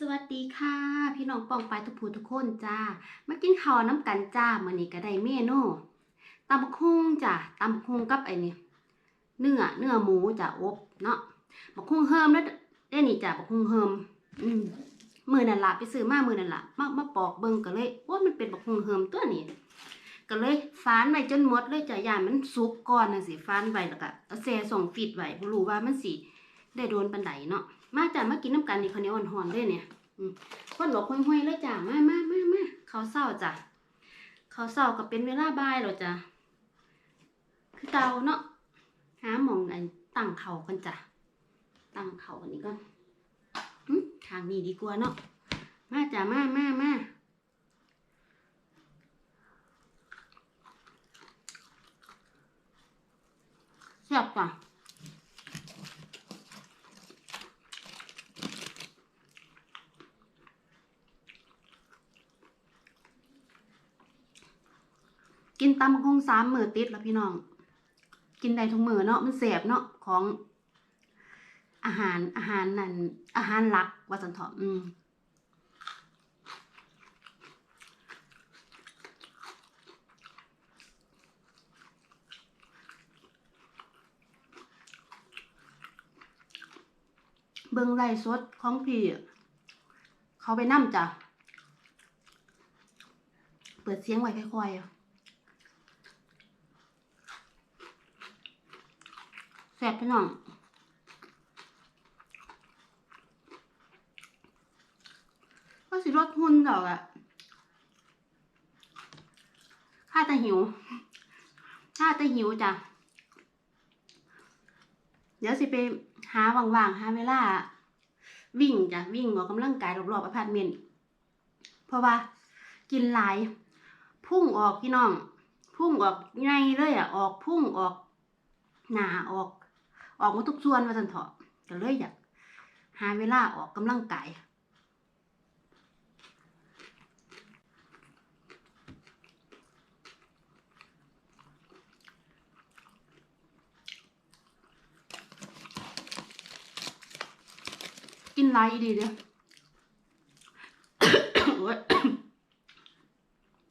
สวัสดีค่ะ พี่น้องปองไปทุกผู้ทุกคนจ้ามากินข้าวน้ำกันจ้ามื้อนี้ก็ได้เมนูตำบักหุ่งจ้ะตำบักหุ่งกับไอ้นี่เนื้อเนื้อหมูจ้ะอบเนาะบักหุ่งเฮิมแล้วได้นี่จ้ะบักหุ่งเฮิมอืมมือนั่นละไปซื้อมามือนั่นละมามาปอกเบิ่งก็เลยว่ามันเป็นบักหุ่งเฮิมตัวนี้ก็เลยฟานไว้จนหมดเลยจ้ะย่านมันสุกก่อนนะสิฟานไว้แล้วก็เอาแช่ส่งฟิตไว้บ่รู้ว่ามันสิได้โดนปานใดเนาะ มาจ้ะมากินน้ำกันนี่ข้าวเหนียวอ่อนๆด้วยเนี่ยคนบอกห้วยๆเลยจ้ะมามามามาเขาเศร้าจ้ะเขาเศร้าก็เป็นเวลาบ่ายแล้วจ้ะคือเกาเนาะหาหมองอันตั้งเขากันจ้ะตั้งเขาอันนี้ก่อนทางนี้ดีกว่าเนาะมาจ้ะมามามาแซ่บจ้ะ กินตำคงสามมือติดแล้วพี่น้อง กินได้ทุกมือเนาะมันเสบเนาะของ อาหารอาหารนั่นอาหารหลักว่าสันเถาะอืมเบิ่งไล่สดของพี่ เขาไปนั่มจ้ะ เปิดเสียงไว้ค่อยๆอะ แซ่บพี่น้องก็สิลดหุ่นดอกอะข้าแต่หิวข้าแต่หิวจ้ะ เดี๋ยวสิไปหาว่างๆหาเวลา วิ่งจ้ะ วิ่งออกกำลังกายรอบๆอพาร์ตเมนต์เพราะว่า กินหลาย พุ่งออกพี่น้อง พุ่งออกไงเลยอะ ออกพุ่งออกหนาออก ออกมาทุกส่วนว่าสันเถาะก็เลยอยากหาเวลาออกกำลังกายกินหลายอีดีเด้อ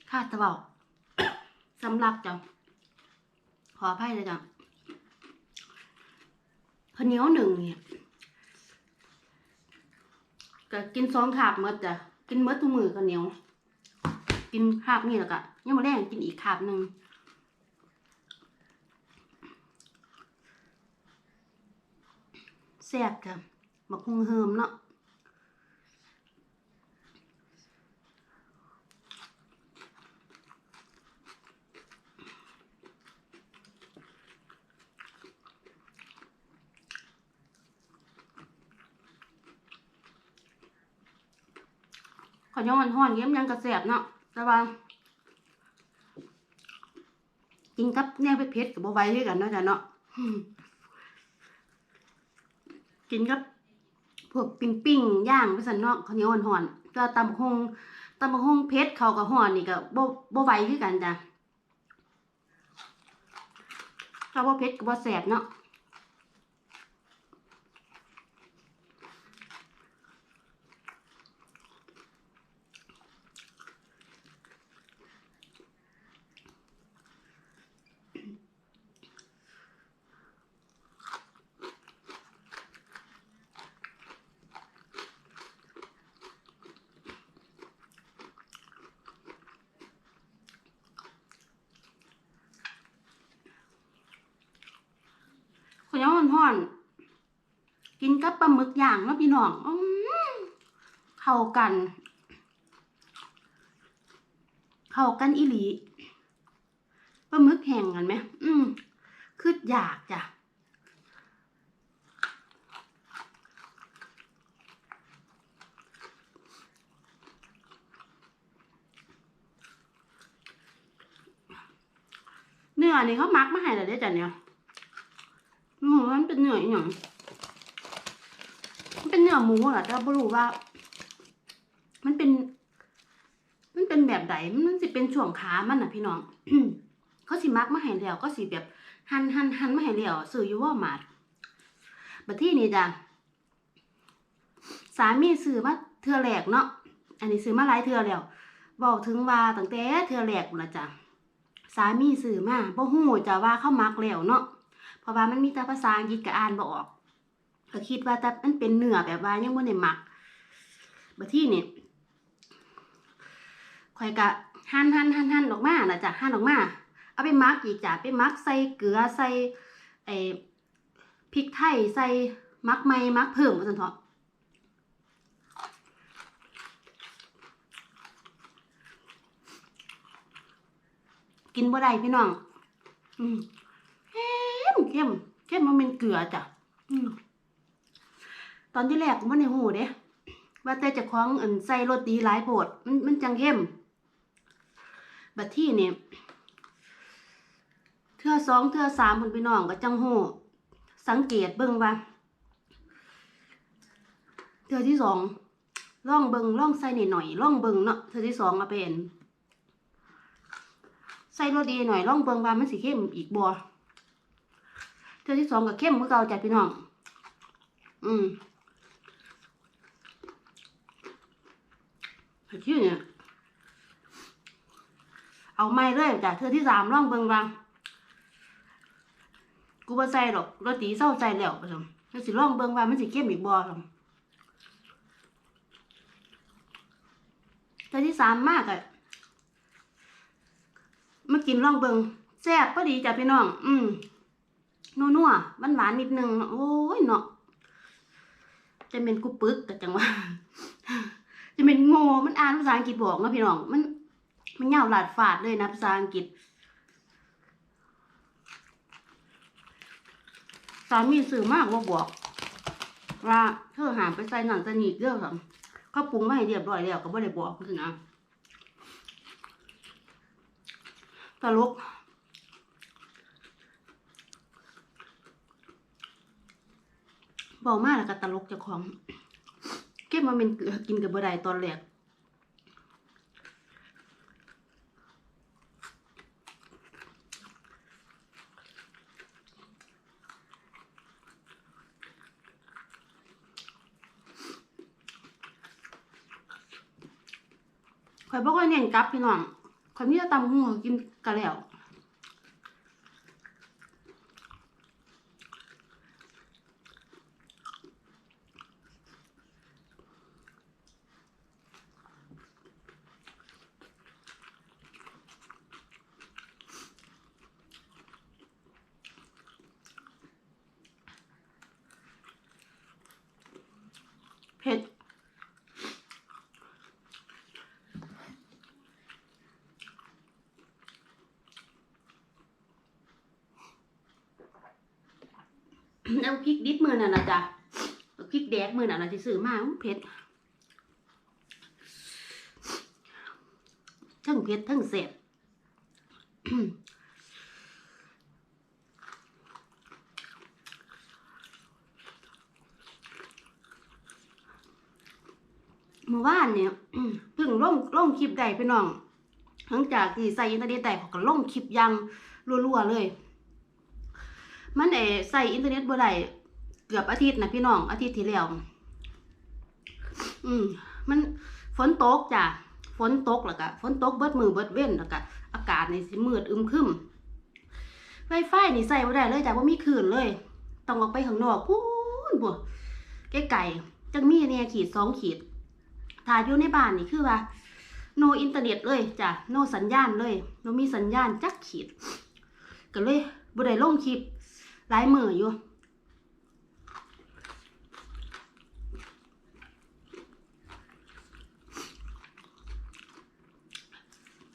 ข้าตะเบาสำลักจ้ะขออภัยเลยจ้ะ พเหนียวหนึ่งเนี่ยก็กินสองขาบเมดจ้ะกินเมดทุกมือข้าวเหนียว กินขาบนี่แล้วก็ยังมาแรงกินอีกขาบหนึ่งแซ่บจ้ะมักฮุงเฮิมเนาะ ขอยอนห่อนเยี่ยมยังกระแสบเนาะแต่ว่ากินกับแนวเผ็ดๆกับโบไว้ด้วยกันเนาะจ้ะเนาะกินกับพวกปิ้งปิ้งย่างไปสันเนาะข้าวเหนียวห่อนๆก็ตำบักฮงตำบักฮงเผ็ดเขากับห่อนนี่ก็บ่บ่ไหวคือกันจ้ะถ้าบ่เผ็ดก็บ่แสบเนาะ ห่อน กินกับปลาหมึกย่างเนาะพี่น้องอเข้ากัน เข้ากันอีหลีปลาหมึกแห้งกันไหมอืมคืออยากจ้ะเนื้อนี่เขามักมาให้แล้วเด้จ้ะเนี่ย หมูมันเป็นเนื้ออย่างมันเป็นเนื้อหมูเหรอแต่บ่รู้ว่า มันเป็น มันเป็นแบบใดมันสิเป็นช่วงขามันน่ะ พี่น้องเขาสิมักมาให้แล้วก็สิแบบ หันหันหันมาให้แล้วซื้ออยู่วอลมาร์ทบัดที่นี่จ้ะสามีซื้อมาเทือแรกเนาะอันนี้ซื้อมาหลายเทือแล้วบอกถึงว่าตั้งแต่เทือแรกนะจ้ะสามีซื้อมาบ่ฮู้จ้ะว่าเขามักแล้วเนาะ เพราะว่ามันมีแต่ภาษาอังกฤษก็อ่านบ่ออกก็คิดว่าแต่มันเป็นเนื้อแบบว่ายังบ่ได้หมักบัดที่นี่ข่อยก็หั่นหั่นหั่นหั่นออกมาน่ะจ้ะหั่นออกมาเอาไปหมักอีกจ้ะไปหมักใส่เกลือใส่ไอ้พริกไทยใส่หมักใหม่หมักเพิ่มว่าซั่นเถาะกินบ่ได้พี่น้อง อืม เข้มเข้มเข้มมันเป็นเกลือจ้ะอืมตอนที่แรกก็บ่ได้ฮู้เด้ว่าแต่เจะคล้าของอันใส่รสดีหลายโพดมันมันจังเข้มบัดที่นี่เทื่อสองเทื่อสามพุ่นพี่น้องก็จังหูสังเกตเบิ่งว่าเทื่อที่สองล่องเบิ่งล่องใส่หน่อยๆล่องเบิ่งเนาะเทื่อที่สองเอาเป็นใส่รสดีหน่อยล่องเบิ่งว่ามันสิเข้มอีกบ่ เทือที่สองก็เข้มเหมือนเก่าจ้ะพี่น้อง อืมไอ้ที่เนี่ย เอาไม่เลยจ้ะเทือที่สามล่องเบิงว่ากูบ่ใส่ดอกรสตีเศร้าใส่แล้วประจำมันสิลองเบิงว่ามันสิเข้มอีกบ่ครับแต่ที่สามมากอะมากินลองเบิงแซ่บพอดีจ้ะพี่น้อง อืม นัวๆหวานหวานๆนิดนึง โอ้ยเนาะจะเป็นกูปึกกันจังว่าจะเป็นโง่มันอ่านภาษาอังกฤษบอกนะพี่น้อง มัน มันยาวหลาดฝาดเลยนะภาษาอังกฤษสามีสื่อมากว่าบอกว่าเธอหามไปใส่หนังตะนีเรื่องค่ะเขาปรุงมาให้เรียบร้อยแล้วก็บ่ได้บอกคือนะตลก บอกมากแล้วก็ตลกจ้าของ เก็บมาเป็นเกลือกินกับบ่ไดตอนแรกข่อยบ่ค่อยเน้นกลับพี่น้องข่อยมีแต่ตำหูกินกะแล้ว เผ็ด เอาพริกดิบมือน่ะนะจ๊ะพริกแดกมือน่ะนะที่ซื้อมาเผ็ดทั้งเผ็ดทั้งเสบ เมื่อวานเนี่ย เพิ่งลงลง คลิปได้พี่น้องหลังจากที่ใส่อินเทอร์เน็ตได้เขาก็ลงคลิปยังรัวๆเลย มันเอใส่อินเทอร์เน็ตบ่ได้เกือบอาทิตย์นะพี่น้องอาทิตย์ที่แล้วอืมมันฝนตกจ้ะฝนตกแล้วก็ฝนตกเบิดมือเบิดเว้นแล้วก็อากาศนี่สิมืดอึมครึมไวไฟนี่ใส่บ่ได้เลยจ้ะว่ามีคืนเลย ต้องออกไปข้างนอกพูนบ่ไกลๆจังมีเนี่ยขีดสองขีดถ้าอยู่ในบ้านนี่คือว่า โนอินเทอร์เน็ตเลยจ้ะโนสัญญาณเลยโนมีสัญญาณจักขีดก็เลยบ่ได้ลงคลิปหลายมืออยู่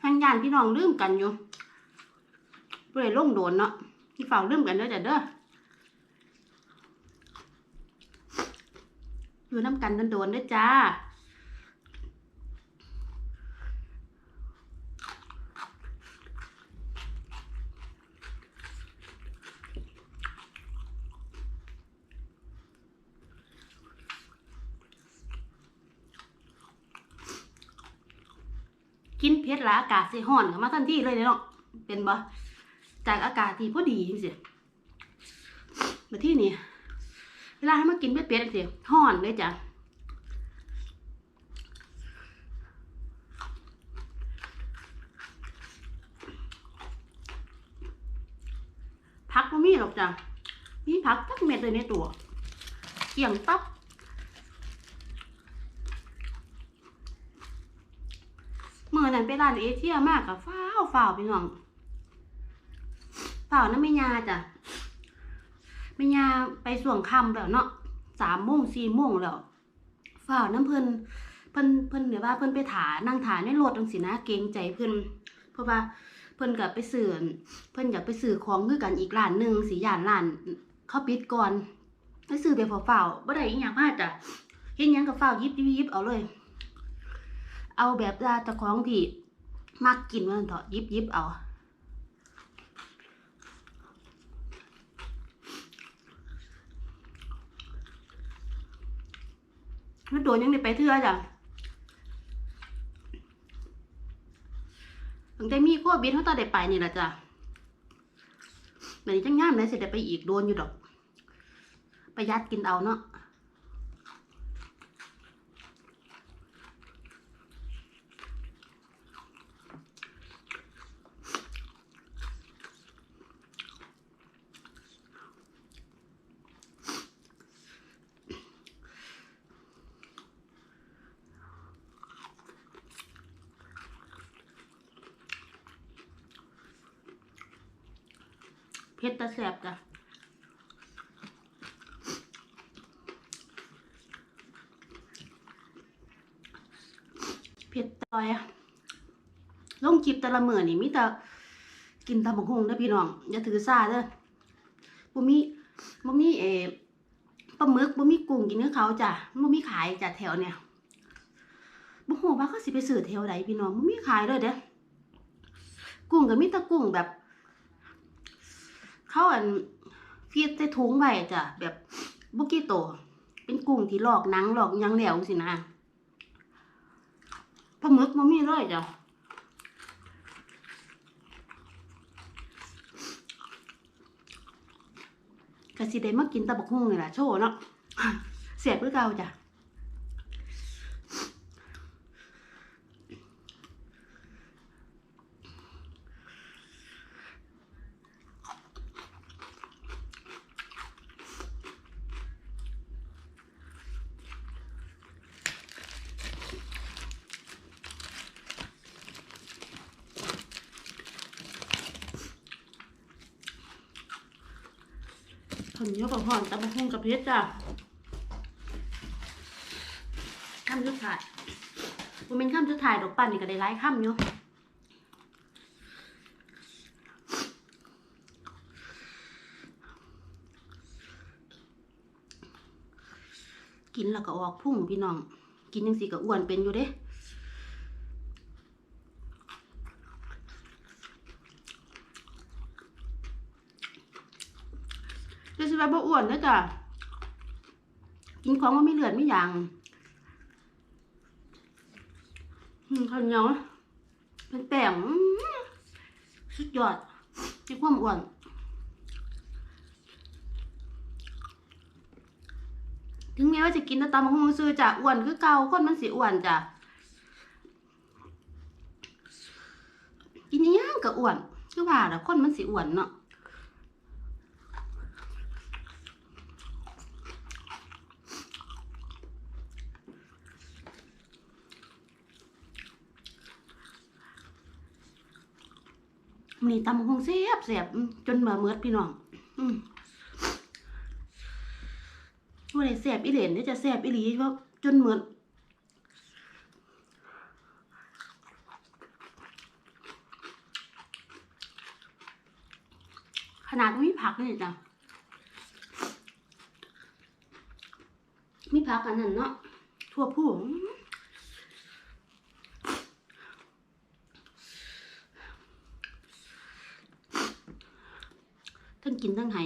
ทางยานพี่น้องลืมกันอยู่เพื่อลงโดนเนาะที่เฝ้าลืมกันเด้อจ้ะเด้ออยู่น้ำกันโดนๆเด้อจ้าาอากาศสิห่อนกันมาทันทีเลยเนาะเป็นบ่จากอากาศที่พอดีจังซี่มาที่นี่เวลาให้มากินเป็ดเป็ดสิห่อนเลยจ้ะพักก็มีหรอกจ้ะมีพักพักเม็ดเลยในตัวเกี่ยงตับ เมื่อนั้นไปร้านเอเชียมากกับฟ้าวฟ้าวพี่น้องฟ้าวนั่นไม่ยาจ้ะไม่ยาไปส่วงคำแล้วเนาะสามโมงสี่โมงแล้วฟ้าวน้ำเพิ่นเพิ่นเพิ่นเดี๋ยวว่าเพิ่นไปถานั่งถาในรถจังสินะเกรงใจเพิ่นเพราะว่าเพิ่นก็ไปซื้อเพิ่นอยากไปซื้อของคือกันอีกร้านหนึ่งสิย่านร้านเขาปิดก่อนไปซื้อไปเฝ้าๆบ่ได้อีหยังมาจ้ะเฮ็ดหยังก็ฟ้าวยิบยิบเอาเลย เอาแบบว่าเจ้าของที่มักกินมันเถอะยิบยิบเอาแล้วโดนยังได้ไปเทื่อจ้ะตั้งแต่มีโควิดเขาตอได้ไปนี่แหละจ้ะเดี๋ยวนี้จังงามเลยสิได้ไปอีกโดนอยู่ดอก ประหยัดกินเอาเนาะ เผ็ดตะแสบจ้ะเผ็ดต่อยอะลงจิบแต่ละมือนี่มีแต่กินตำบักหุ่งเด้อพี่น้อง อย่าถือซาเด้อบ่มีบ่มีเอปลาหมึกบ่มีกุ้งกินกับเขาจ้ะบ่มีขายจ้ะแถวเนี่ยบ่ฮู้ว่าเขาสิไปซื้อแถวใดพี่น้องบ่มีขายเลยเด้อกุ้งก็มีแต่กุ้งแบบ เขาอันฟีดใส่ถุงไว้จ้ะแบบบุกี้โต เป็นกุ้งที่หลอกนังหลอกยังแล้วสินะปลาหมึกมันมีเลยจ้ะก็สิได้มากินตะบักหุ่งนี่แหละโชว์เนาะเสียบคือเก่าจ้ะ ข้าวเหนียวกับห่อนตะบักหุ่งกับเพชรจ้ะข้ามชุดถ่ายมันเป็นข้ามชุดถ่ายดอกปั่นนี่ก็ได้ไล่ข้ามอยู่กินแล้วก็ออกพุ่งพี่น้อง กินยังสิก็อ้วนเป็นอยู่เด้ จะสิ ว่าบ่อ้วนนะจ้ะกินของมันไม่เลือดไม่อย่างข้าวเหนียวเป็นแป้งสุดยอดที่ความอ้วนถึงแม้ว่าจะกินแต่ตำบักหุ่งซื้อจ้ะอ้วนคือเกาคนมันสิอ้วนจ้ะกินอิหยังก็อ้วนคือว่าแหละคนมันสิอ้วนเนาะ มีตำคงเสียบเสียบอืมจนมาเมิดพี่น้องอืมว่าได้เสียบอีเหรนได้จะเสียบอีหลีว่าะจนเหมือนขนาดมีผักนี่จ้ะมีผักอันนั้นเนาะทั่วผู้ ทั้งกินทั้งให้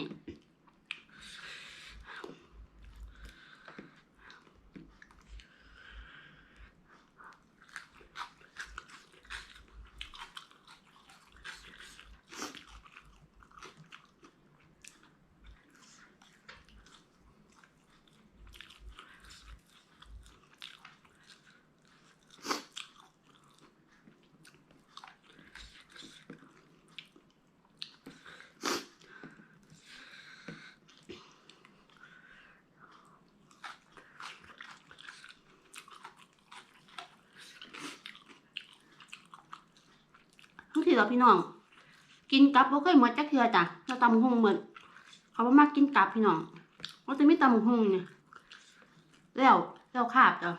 หรอพี่น้อง กินกับบ่เคยหมดจักเทือจ้ะเราตำหงเหมือนเขาบ่มักกินกับพี่น้องเขาจะไมีตำหงเนี่ยแล้วแล้วขาบจ้ะ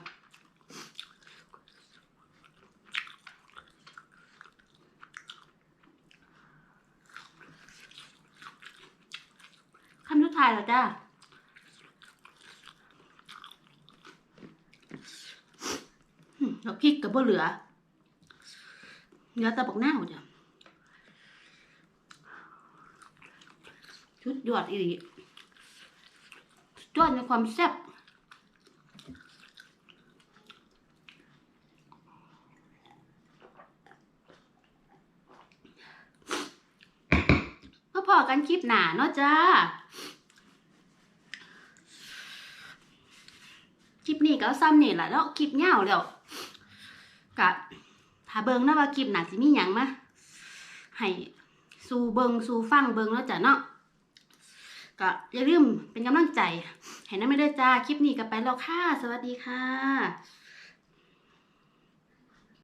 คำสุดท้ายแล้วจ้าแล้วพริกกับบ่เหลือ เหลือแต่บักนาวจ้ะชุดยอดอีดยอดในความแซ่บก็พอกันคลิปหนาเนาะจ้า คลิปนี้ก็ซ้ำนี่แหละแล้วคลิปยาวแล้วกะ ถ้าเบิงนะว่าคลิปหนาสิมีหยังมะให้สู่เบิงสู่ฟังเบิงแล้วจ้ะเนาะก็อย่าลืมเป็นกำลังใจ ให้น้ำไม่ได้จ้า คลิปนี้ก็ไปแล้วค่ะ สวัสดีค่ะ